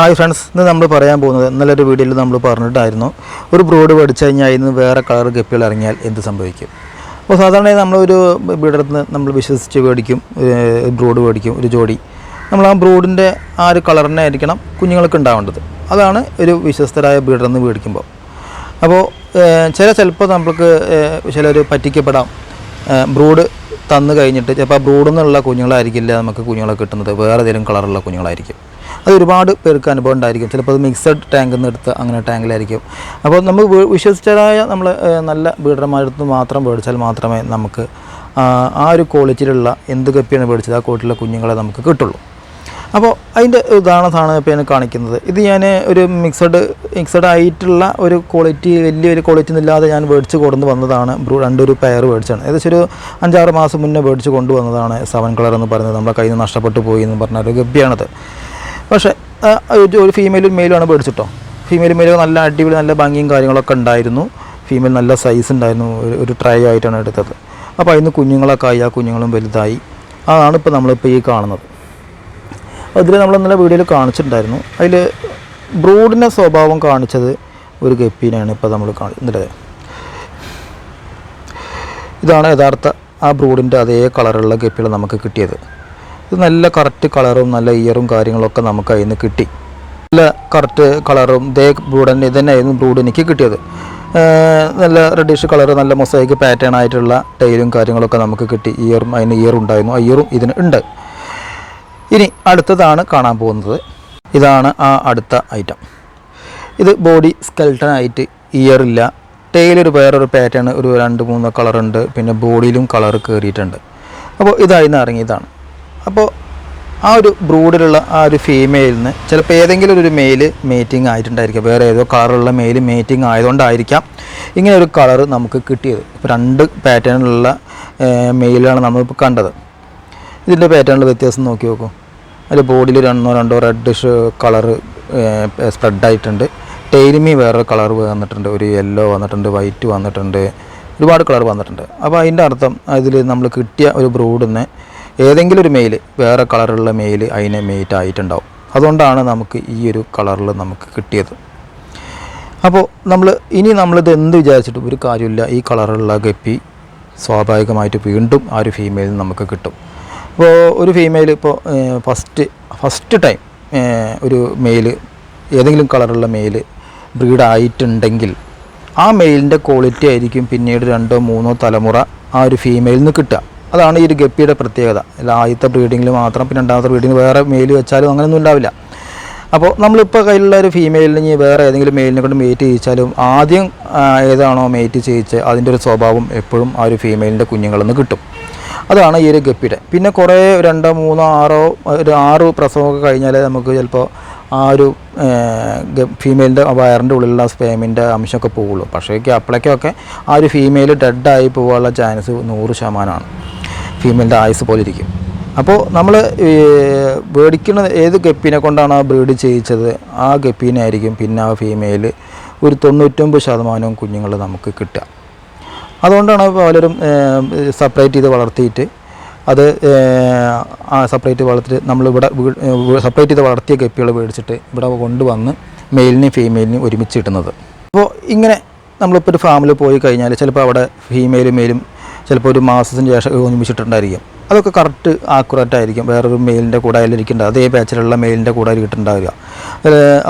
Hi friends ഇന്ന് നമ്മൾ പറയാൻ പോകുന്നത് ഇന്നലെ ഒരു വീഡിയോയിൽ നമ്മൾ പറഞ്ഞിട്ടായിരുന്നു. ഒരു ബ്രോഡ് പഠിച്ചു കഴിഞ്ഞാൽ അതിന് വേറെ കളർ ഗപ്പികൾ ഇറങ്ങിയാൽ എന്ത് സംഭവിക്കും? അപ്പോൾ സാധാരണ നമ്മളൊരു വീടടുത്ത് നിന്ന് നമ്മൾ വിശ്വസിച്ച് മേടിക്കും ബ്രോഡ് മേടിക്കും ഒരു ജോഡി. നമ്മൾ ആ ബ്രോഡിന്റെ ആ ഒരു കളറിനെ ആയിരിക്കണം കുഞ്ഞുങ്ങൾക്ക് ഉണ്ടാവേണ്ടത്. അതാണ് ഒരു വിശ്വസ്തരായ ബീഡറിൽ നിന്ന് മേടിക്കുമ്പോൾ. അപ്പോൾ ചില ചിലപ്പോൾ നമ്മൾക്ക് ചിലർ പറ്റിക്കപ്പെടാം. ബ്രൂഡ് തന്നു കഴിഞ്ഞിട്ട് ചിലപ്പോൾ ആ ബ്രൂഡിൽ നിന്നുള്ള കുഞ്ഞുങ്ങളായിരിക്കില്ല നമുക്ക് കുഞ്ഞുങ്ങളെ കിട്ടുന്നത്. വേറെ ഏതെങ്കിലും കളറുള്ള കുഞ്ഞുങ്ങളായിരിക്കും. അത് ഒരുപാട് പേർക്ക് അനുഭവം ഉണ്ടായിരിക്കും. ചിലപ്പോൾ അത് മിക്സഡ് ടാങ്കിൽ നിന്ന് എടുത്ത് അങ്ങനെ ടാങ്കിലായിരിക്കും അപ്പോൾ നമുക്ക് വിശ്വസിച്ചതായ നമ്മൾ നല്ല ബീഡർമാരടുത്ത് മാത്രം മേടിച്ചാൽ മാത്രമേ നമുക്ക് ആ ഒരു ക്വാളിറ്റിയിലുള്ള എന്ത് കപ്പിയാണ് മേടിച്ചത് ആ കോട്ടിലെ കുഞ്ഞുങ്ങളെ നമുക്ക് കിട്ടുള്ളൂ. അപ്പോൾ അതിന്റെ ഉദാഹരണമാണ് ഇപ്പോൾ ഞാൻ കാണിക്കുന്നത്. ഇത് ഞാൻ ഒരു മിക്സഡ് മിക്സഡ് ആയിട്ടുള്ള ഒരു ക്വാളിറ്റി വലിയൊരു ക്വാളിറ്റി ഇല്ലാതെ ഞാൻ മേടിച്ച് കൊണ്ടു വന്നതാണ്. ബ്രൂ രണ്ടൊരു പെയർ മേടിച്ചാണ് ഏകദേശം ഒരു അഞ്ചാറ് മാസം മുന്നേ മേടിച്ച് കൊണ്ടുവന്നതാണ് സെവൻ കളർ എന്ന് പറയുന്നത്. നമ്മുടെ കയ്യിൽ നിന്ന് നഷ്ടപ്പെട്ടു പോയി എന്ന് പറഞ്ഞ ഒരു ഗപ്പിയാണത്. പക്ഷേ ഒരു ഫീമെയിലും മെയിലുമാണ് മേടിച്ചിട്ടോ ഫീമെയിൽ മെയിൽ നല്ല അടിപൊളി നല്ല ഭംഗിയും കാര്യങ്ങളൊക്കെ ഉണ്ടായിരുന്നു. ഫീമെയിൽ നല്ല സൈസ് ഉണ്ടായിരുന്നു. ഒരു ട്രൈ ആയിട്ടാണ് എടുത്തത്. അപ്പോൾ അതിന് കുഞ്ഞുങ്ങളൊക്കെ ആയി ആ കുഞ്ഞുങ്ങളും വലുതായി. അതാണ് ഇപ്പോൾ നമ്മളിപ്പോൾ ഈ കാണുന്നത്. അതിൽ നമ്മൾ ഇന്നലെ വീഡിയോയിൽ കാണിച്ചിട്ടുണ്ടായിരുന്നു. അതിൽ ബ്രൂഡിന്റെ സ്വഭാവം കാണിച്ചത് ഒരു ഗപ്പീനാണ് ഇപ്പോൾ നമ്മൾ കാണുന്നത്. ഇതാണ് യഥാർത്ഥ ആ ബ്രൂഡിന്റെ അതേ കളറുള്ള ഗപ്പികൾ നമുക്ക് കിട്ടിയത്. ഇത് നല്ല കറക്റ്റ് കളറും നല്ല ഇയറും കാര്യങ്ങളൊക്കെ നമുക്ക് അതിൽ നിന്ന് കിട്ടി. നല്ല കറക്റ്റ് കളറും ഇതേ ബ്രൂഡൻ ഇതന്നെയായിരുന്നു ബ്രൂഡ് എനിക്ക് കിട്ടിയത്. നല്ല റെഡിഷ് കളർ നല്ല മൊസൈക്ക് പാറ്റേൺ ആയിട്ടുള്ള ടൈലും കാര്യങ്ങളൊക്കെ നമുക്ക് കിട്ടി. ഇയറും അതിന് ഇയർ ഉണ്ടായിരുന്നു ആ ഇയറും ഇതിന് ഉണ്ട്. ഇനി അടുത്തതാണ് കാണാൻ പോകുന്നത്. ഇതാണ് ആ അടുത്ത ഐറ്റം ഇത് ബോഡി ഇയർ ഇല്ല. ടൈലൊരു വേറൊരു പാറ്റേൺ ഒരു രണ്ട് മൂന്ന് കളറുണ്ട് പിന്നെ ബോഡിയിലും കളർ കയറിയിട്ടുണ്ട് അപ്പോൾ ഇതായിരുന്നു ഇറങ്ങിയതാണ് അപ്പോൾ ആ ഒരു ബ്രൂഡിലുള്ള ആ ഒരു ഫീമെയിലിന് ചിലപ്പോൾ ഏതെങ്കിലും ഒരു മെയിൽ മേറ്റിംഗ് ആയിട്ടുണ്ടായിരിക്കും. വേറെ ഏതോ കളറുള്ള മെയിൽ മേറ്റിംഗ് ആയതുകൊണ്ടായിരിക്കാം ഇങ്ങനെ ഒരു കളർ നമുക്ക് കിട്ടിയത്. ഇപ്പോൾ രണ്ട് പാറ്റേണിലുള്ള മെയിലാണ് നമ്മളിപ്പോൾ കണ്ടത്. ഇതിന്റെ പാറ്റേണിൽ വ്യത്യാസം നോക്കി നോക്കൂ. അതിൽ ബോഡിയിൽ രണ്ടോ രണ്ടോ റെഡിഷ് കളറ് സ്പ്രെഡായിട്ടുണ്ട് ടൈലിമി വേറെ കളർ വന്നിട്ടുണ്ട്. ഒരു യെല്ലോ വന്നിട്ടുണ്ട് വൈറ്റ് വന്നിട്ടുണ്ട് ഒരുപാട് കളർ വന്നിട്ടുണ്ട്. അപ്പോൾ അതിന്റെ അർത്ഥം അതിൽ നമ്മൾ കിട്ടിയ ഒരു ബ്രൂഡിന് ഏതെങ്കിലും ഒരു മെയിൽ വേറെ കളറുള്ള മെയിൽ അതിനെ മെയ്റ്റ് ആയിട്ടുണ്ടാവും. അതുകൊണ്ടാണ് നമുക്ക് ഈ ഒരു കളറിൽ നമുക്ക് കിട്ടിയത്. അപ്പോൾ നമ്മൾ ഇനി നമ്മളിത് എന്ത് വിചാരിച്ചിട്ടും ഒരു കാര്യമില്ല. ഈ കളറുള്ള ഗപ്പി സ്വാഭാവികമായിട്ട് വീണ്ടും ആ ഒരു ഫീമെയിൽ നമുക്ക് കിട്ടും. അപ്പോൾ ഒരു ഫീമെയിൽ ഇപ്പോൾ ഫസ്റ്റ് ഫസ്റ്റ് ടൈം ഒരു മെയിൽ ഏതെങ്കിലും കളറുള്ള മെയിൽ ബ്രീഡായിട്ടുണ്ടെങ്കിൽ ആ മെയിലിന്റെ ക്വാളിറ്റി ആയിരിക്കും പിന്നീട് രണ്ടോ മൂന്നോ തലമുറ ആ ഒരു ഫീമെയിൽ നിന്ന് കിട്ടുക. അതാണ് ഈ ഒരു ഗപ്പിയുടെ പ്രത്യേകത. അല്ല ആദ്യത്തെ ബ്രീഡിങ്ങിൽ മാത്രം പിന്നെ രണ്ടാമത്തെ ബ്രീഡിങ് വേറെ മെയിൽ വെച്ചാലും അങ്ങനെയൊന്നും ഉണ്ടാവില്ല. അപ്പോൾ നമ്മളിപ്പോൾ കയ്യിലുള്ള ഒരു ഫീമെയിലിന് ഇനി വേറെ ഏതെങ്കിലും മെയിലിനെ കൊണ്ട് മേറ്റ് ചെയ്യിച്ചാലും ആദ്യം ഏതാണോ മേറ്റ് ചെയ്യിച്ച് അതിന്റെ ഒരു സ്വഭാവം എപ്പോഴും ആ ഒരു ഫീമെയിലിന്റെ കുഞ്ഞുങ്ങളിൽ നിന്ന് കിട്ടും. അതാണ് ഈ ഒരു ഗപ്പിയുടെ. പിന്നെ കുറേ രണ്ടോ മൂന്നോ ആറോ ഒരു ആറ് പ്രസവമൊക്കെ കഴിഞ്ഞാൽ നമുക്ക് ചിലപ്പോൾ ആ ഒരു ഫീമെയിലിന്റെ വയറിന്റെ ഉള്ളിലുള്ള സ്പേമിന്റെ അംശമൊക്കെ പോവുള്ളൂ. പക്ഷേ അപ്പോഴേക്കൊക്കെ ആ ഒരു ഫീമെയിൽ ഡെഡായി പോകാനുള്ള ചാൻസ് നൂറ് ശതമാനമാണ്. ഫീമെയിലിന്റെ ആയുസ് പോലെ ഇരിക്കും. അപ്പോൾ നമ്മൾ മേടിക്കുന്ന ഏത് ഗപ്പിനെ കൊണ്ടാണ് ആ ബ്രീഡ് ചെയ്യിച്ചത്? ആ ഗപ്പീനെ ആയിരിക്കും പിന്നെ ആ ഫീമെയിൽ ഒരു തൊണ്ണൂറ്റൊമ്പത് ശതമാനവും കുഞ്ഞുങ്ങൾ നമുക്ക് കിട്ടുക. അതുകൊണ്ടാണ് പലരും സെപ്പറേറ്റ് ചെയ്ത് വളർത്തിയിട്ട് അത് സെപ്പറേറ്റ് വളർത്തിയിട്ട് നമ്മളിവിടെ സെപ്പറേറ്റ് ചെയ്ത് വളർത്തിയ ഗപ്പികൾ മേടിച്ചിട്ട് ഇവിടെ കൊണ്ടുവന്ന് മെയിലിനെയും ഫീമെയിലിനെയും ഒരുമിച്ച് ഇടുന്നത് അപ്പോൾ ഇങ്ങനെ നമ്മളിപ്പോൾ ഒരു ഫാമിൽ പോയി കഴിഞ്ഞാൽ ചിലപ്പോൾ അവിടെ ഫീമെയിലും മെയിലും ചിലപ്പോൾ ഒരു മാസത്തിന് ശേഷം ഒരുമിച്ചിട്ടുണ്ടായിരിക്കും അതൊക്കെ കറക്റ്റ് ആക്യുറേറ്റ് ആയിരിക്കും. വേറൊരു മെയിലിന്റെ കൂടെ അതിലിരിക്കേണ്ട അതേ ബാച്ചിലുള്ള മെയിലിന്റെ കൂടെ കിട്ടുന്നുണ്ടാവില്ല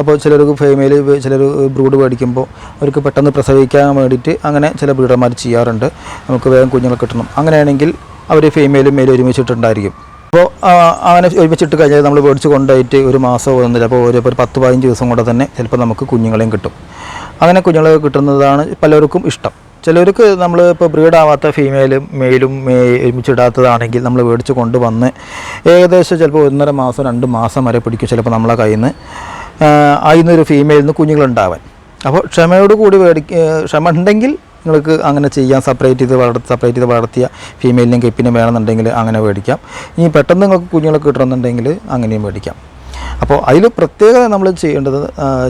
അപ്പോൾ ചിലർക്ക് ഫീമെയിൽ ചിലർ ബ്രൂഡ് മേടിക്കുമ്പോൾ അവർക്ക് പെട്ടെന്ന് പ്രസവിക്കാൻ വേണ്ടിയിട്ട് അങ്ങനെ ചില ബ്രീഡർമാർ ചെയ്യാറുണ്ട്. നമുക്ക് വേഗം കുഞ്ഞുങ്ങൾ കിട്ടണം. അങ്ങനെയാണെങ്കിൽ അവർ ഫീമെയിലും മെയിലും ഒരുമിച്ചിട്ടുണ്ടായിരിക്കും. അപ്പോൾ അങ്ങനെ ഒരുമിച്ചിട്ട് കഴിഞ്ഞാൽ നമ്മൾ മേടിച്ച് കൊണ്ടുപോയിട്ട് ഒരു മാസം ഒന്നില്ല അപ്പോൾ ഒരു ഒരു പത്ത് പതിനഞ്ച് ദിവസം കൊണ്ട് തന്നെ ചിലപ്പോൾ നമുക്ക് കുഞ്ഞുങ്ങളെയും കിട്ടും. അങ്ങനെ കുഞ്ഞുങ്ങളെ കിട്ടുന്നതാണ് പലർക്കും ഇഷ്ടം. ചിലർക്ക് നമ്മൾ ഇപ്പോൾ ബ്രീഡാവാത്ത ഫീമെയിലും മെയിലും ഒരുമിച്ചിടാത്തതാണെങ്കിൽ നമ്മൾ മേടിച്ച് കൊണ്ടുവന്ന് ഏകദേശം ചിലപ്പോൾ ഒന്നര മാസം രണ്ട് മാസം വരെ പിടിക്കും ചിലപ്പോൾ നമ്മളെ കയ്യിൽ നിന്ന് അതിന്നൊരു ഫീമെയിൽ നിന്ന് കുഞ്ഞുങ്ങളുണ്ടാവാൻ. അപ്പോൾ ക്ഷമയോട് കൂടി മേടിക്ക ക്ഷമ ഉണ്ടെങ്കിൽ നിങ്ങൾക്ക് അങ്ങനെ ചെയ്യാം. സെപ്പറേറ്റ് ചെയ്ത് വളർത്തി സെപ്പറേറ്റ് ചെയ്ത് വളർത്തിയ ഫീമെയിലിനും കെപ്പിനും വേണമെന്നുണ്ടെങ്കിൽ അങ്ങനെ മേടിക്കാം. ഇനി പെട്ടെന്ന് നിങ്ങൾക്ക് കുഞ്ഞുങ്ങളെ കിട്ടണമെന്നുണ്ടെങ്കിൽ അങ്ങനെയും മേടിക്കാം. അപ്പോൾ അതിൽ പ്രത്യേകത നമ്മൾ ചെയ്യേണ്ടത്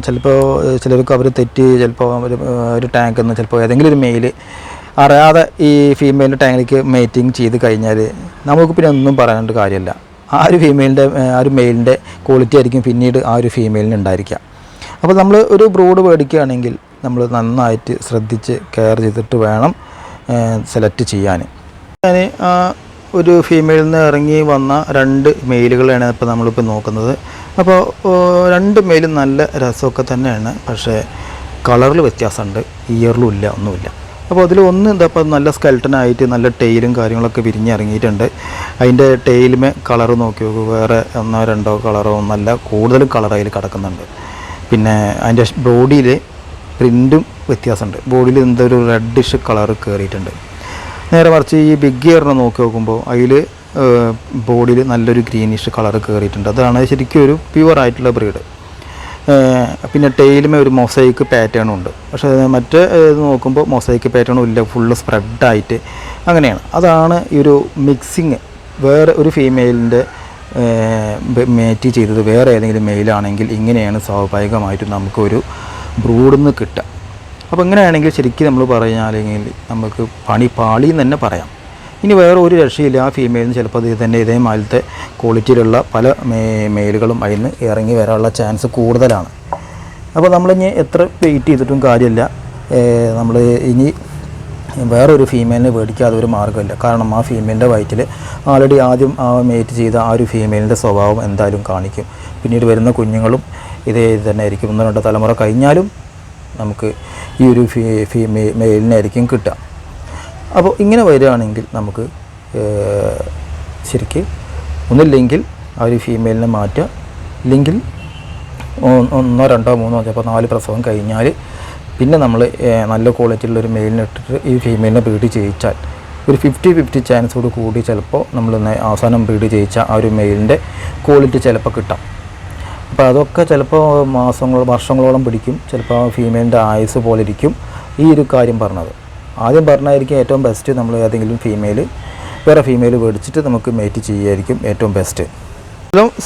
ചിലപ്പോൾ ചിലർക്ക് അവർ തെറ്റി ചിലപ്പോൾ ഒരു ഒരു ടാങ്കിൽ നിന്ന് ചിലപ്പോൾ ഏതെങ്കിലും ഒരു മെയിൽ അറിയാതെ ഈ ഫീമെയിലിന്റെ ടാങ്കിലേക്ക് മേറ്റിംഗ് ചെയ്ത് കഴിഞ്ഞാൽ നമുക്ക് പിന്നെ ഒന്നും പറയാനായിട്ട് കാര്യമില്ല. ആ ഒരു ഫീമെയിലിന്റെ ആ ഒരു മെയിലിന്റെ ക്വാളിറ്റി ആയിരിക്കും പിന്നീട് ആ ഒരു ഫീമെയിലിന് ഉണ്ടായിരിക്കുക. അപ്പോൾ നമ്മൾ ഒരു ബ്രൂഡ് മേടിക്കുകയാണെങ്കിൽ നമ്മൾ നന്നായിട്ട് ശ്രദ്ധിച്ച് കെയർ ചെയ്തിട്ട് വേണം സെലക്ട് ചെയ്യാൻ ഞാൻ ഒരു ഫീമെയിലിൽ നിന്ന് ഇറങ്ങി വന്ന രണ്ട് മെയിലുകളാണ് ഇപ്പോൾ നമ്മളിപ്പോൾ നോക്കുന്നത്. അപ്പോൾ രണ്ട് മെയിലും നല്ല രസമൊക്കെ തന്നെയാണ്. പക്ഷേ കളറിൽ വ്യത്യാസമുണ്ട്. ഇയറിലും ഇല്ല ഒന്നുമില്ല. അപ്പോൾ അതിൽ ഒന്ന് എന്താ ഇപ്പോൾ നല്ല സ്കെൽട്ടനായിട്ട് നല്ല ടെയിലും കാര്യങ്ങളൊക്കെ വിരിഞ്ഞിറങ്ങിയിട്ടുണ്ട്. അതിന്റെ ടെയിലുമേ കളർ നോക്കി നോക്കൂ. വേറെ ഒന്നോ രണ്ടോ കളറോ ഒന്നല്ല കൂടുതലും കളർ അതിൽ കിടക്കുന്നുണ്ട്. പിന്നെ അതിന്റെ ബോഡിയിൽ പ്രിന്റും വ്യത്യാസമുണ്ട്. ബോഡിയിൽ എന്തൊരു റെഡിഷ് കളർ കയറിയിട്ടുണ്ട് നേരെ മറിച്ച് ഈ ബിഗ് ഗിയറിനെ നോക്കി നോക്കുമ്പോൾ അതിൽ ബോഡിയിൽ നല്ലൊരു ഗ്രീനിഷ് കളർ കയറിയിട്ടുണ്ട് അതാണ് ശരിക്കും ഒരു പ്യുവർ ആയിട്ടുള്ള ബ്രീഡ് പിന്നെ ടെയിലുമേ ഒരു മൊസൈക്ക് പാറ്റേണും ഉണ്ട്. പക്ഷേ മറ്റേ ഇത് നോക്കുമ്പോൾ മൊസൈക്ക് പാറ്റേണും ഇല്ല ഫുള്ള് സ്പ്രെഡായിട്ട് അങ്ങനെയാണ്. അതാണ് ഈ ഒരു മിക്സിങ് വേറെ ഒരു ഫീമെയിലിന്റെ മേറ്റ് ചെയ്തത്. വേറെ ഏതെങ്കിലും മെയിലാണെങ്കിൽ ഇങ്ങനെയാണ് സ്വാഭാവികമായിട്ടും നമുക്കൊരു ബ്രൂഡിൽ നിന്ന് കിട്ടുക. അപ്പോൾ ഇങ്ങനെയാണെങ്കിൽ ശരിക്കും നമ്മൾ പറഞ്ഞാലെങ്കിൽ നമുക്ക് പണി പാളി എന്ന് തന്നെ പറയാം. ഇനി വേറെ ഒരു രക്ഷയില്ല ആ ഫീമെയിലിന് ചിലപ്പോൾ ഇത് തന്നെ ഇതേമാതിരത്തെ ക്വാളിറ്റിയിലുള്ള പല മെയിലുകളും നിന്ന് ഇറങ്ങി വരാനുള്ള ചാൻസ് കൂടുതലാണ്. അപ്പോൾ നമ്മൾ ഇനി എത്ര വെയിറ്റ് ചെയ്തിട്ടും കാര്യമില്ല. നമ്മൾ ഇനി വേറൊരു ഫീമെയിലിനെ മേടിക്കാതെ ഒരു മാർഗമില്ല. കാരണം ആ ഫീമെയിലിന്റെ വയറ്റിൽ ആൾറെഡി ആദ്യം ആ മേറ്റ് ചെയ്ത ആ ഒരു ഫീമെയിലിന്റെ സ്വഭാവം എന്തായാലും കാണിക്കും. പിന്നീട് വരുന്ന കുഞ്ഞുങ്ങളും ഇതേ ഇത് തന്നെ ആയിരിക്കും. ഒന്ന് രണ്ട് തലമുറ കഴിഞ്ഞാലും നമുക്ക് ഈ ഒരു ഫീ ഫീ മെയിലിനായിരിക്കും കിട്ടുക. അപ്പോൾ ഇങ്ങനെ വരികയാണെങ്കിൽ നമുക്ക് ശരിക്ക് ഒന്നില്ലെങ്കിൽ ആ ഒരു ഫീമെയിലിനെ മാറ്റുക. ഇല്ലെങ്കിൽ ഒന്നോ രണ്ടോ മൂന്നോ ചിലപ്പോൾ നാല് പ്രസവം കഴിഞ്ഞാൽ പിന്നെ നമ്മൾ നല്ല ക്വാളിറ്റിയുള്ള ഒരു മെയിലിനെ ഇട്ടിട്ട് ഈ ഫീമെയിലിനെ ബ്രീഡ് ചെയ്യിച്ചാൽ ഒരു ഫിഫ്റ്റി ഫിഫ്റ്റി ചാൻസോട് കൂടി ചിലപ്പോൾ നമ്മൾ അവസാനം ബ്രീഡ് ചെയ്യിച്ച ആ ഒരു മെയിലിന്റെ ക്വാളിറ്റി ചിലപ്പോൾ കിട്ടാം. അപ്പോൾ അതൊക്കെ ചിലപ്പോൾ മാസങ്ങളോ വർഷങ്ങളോളം പിടിക്കും. ചിലപ്പോൾ ഫീമെയിലിന്റെ ആയുസ് പോലെ ഇരിക്കും. ഈ ഒരു കാര്യം പറഞ്ഞത്. ആദ്യം പറഞ്ഞായിരിക്കും ഏറ്റവും ബെസ്റ്റ് നമ്മൾ ഏതെങ്കിലും ഫീമെയിൽ വേറെ ഫീമെയിൽ മേടിച്ചിട്ട് നമുക്ക് മേറ്റ് ചെയ്യുമായിരിക്കും ഏറ്റവും ബെസ്റ്റ്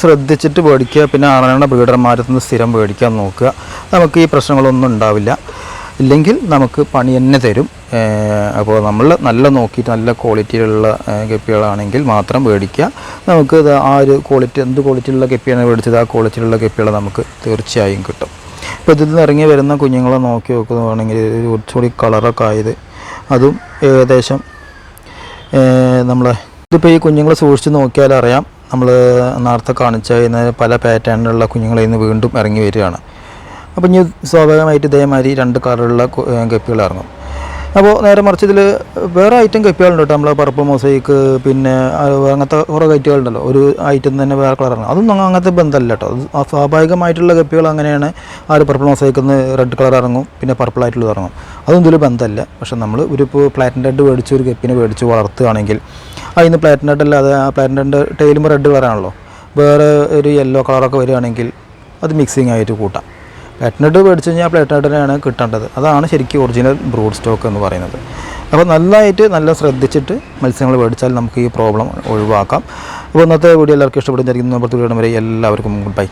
ശ്രദ്ധിച്ചിട്ട് മേടിക്കുക പിന്നെ അറിയണ ബ്രീഡർമാരിൽ നിന്ന് സ്ഥിരം മേടിക്കാൻ നോക്കുക. നമുക്ക് ഈ പ്രശ്നങ്ങളൊന്നും ഉണ്ടാവില്ല. ഇല്ലെങ്കിൽ നമുക്ക് പണി തന്നെ തരും. അപ്പോൾ നമ്മൾ നല്ല നോക്കിയിട്ട് നല്ല ക്വാളിറ്റിയിലുള്ള കെപ്പികളാണെങ്കിൽ മാത്രം മേടിക്കുക. നമുക്ക് ആ ഒരു ക്വാളിറ്റി എന്ത് ക്വാളിറ്റിയിലുള്ള ഗപ്പിയാണ് മേടിച്ചത്? ആ ക്വാളിറ്റിയിലുള്ള കെപ്പികൾ നമുക്ക് തീർച്ചയായും കിട്ടും. ഇപ്പോൾ ഇതിൽ നിന്ന് ഇറങ്ങി വരുന്ന കുഞ്ഞുങ്ങളെ നോക്കി നോക്കുകയാണെങ്കിൽ കുറച്ചുകൂടി കളറൊക്കെ ആയത് അതും ഏകദേശം നമ്മളെ ഇതിപ്പോൾ ഈ കുഞ്ഞുങ്ങളെ സൂക്ഷിച്ച് നോക്കിയാൽ അറിയാം. നമ്മൾ നേരത്തെ കാണിച്ച പല പാറ്റേണിലുള്ള കുഞ്ഞുങ്ങളെ ഇന്ന് വീണ്ടും ഇറങ്ങി വരികയാണ്. അപ്പോൾ ഇനി സ്വാഭാവികമായിട്ട് ഇതേമാതിരി രണ്ട് കളറുള്ള കപ്പികൾ ഇറങ്ങും. അപ്പോൾ നേരെ മറിച്ച് ഇതിൽ വേറെ ഐറ്റം കപ്പികളുണ്ട് നമ്മൾ പർപ്പിൾ മൊസൈക്ക് പിന്നെ അങ്ങനത്തെ കുറേ കൈറ്റുകളുണ്ടല്ലോ ഒരു ഐറ്റം തന്നെ വേറെ കളറാണ് അതൊന്നും അങ്ങനത്തെ ബന്ധമല്ല കേട്ടോ. സ്വാഭാവികമായിട്ടുള്ള കപ്പികൾ അങ്ങനെയാണ്. ആ ഒരു പർപ്പിൾ മൊസൈക്ക് നിന്ന് റെഡ് കളർ ഇറങ്ങും. പിന്നെ പർപ്പിൾ ആയിട്ടുള്ളത് ഇറങ്ങും. അതൊന്നും ഇതിൽ ബന്ധമല്ല പക്ഷെ നമ്മൾ ഒരു ഇപ്പോൾ പ്ലാറ്റിൻ റെഡ് മേടിച്ച് ഒരു കപ്പിനെ മേടിച്ച് വളർത്തുകയാണെങ്കിൽ അതിന് പ്ലാറ്റിൻ റെഡ് അല്ലാതെ ആ പ്ലാറ്റിൻ റെഡ് ടൈലും റെഡ് കളറാണല്ലോ വേറെ ഒരു യെല്ലോ കളറൊക്കെ വരികയാണെങ്കിൽ അത് മിക്സിങ് ആയിട്ട് കൂട്ടാം. പ്ലാറ്റിനട്ട് മേടിച്ച് കഴിഞ്ഞാൽ ആണ് കിട്ടേണ്ടത്. അതാണ് ശരിക്കും ഒറിജിനൽ ബ്രൂഡ് സ്റ്റോക്ക് എന്ന് പറയുന്നത്. അപ്പോൾ നല്ലതായിട്ട് നല്ല ശ്രദ്ധിച്ചിട്ട് മത്സ്യങ്ങൾ മേടിച്ചാൽ നമുക്ക് ഈ പ്രോബ്ലം ഒഴിവാക്കാം. അപ്പോൾ ഇന്നത്തെ വീഡിയോ എല്ലാവർക്കും ഇഷ്ടപ്പെടുന്നതായിരിക്കും നമ്മൾ വരെ എല്ലാവർക്കും ഗുഡ് ബൈ.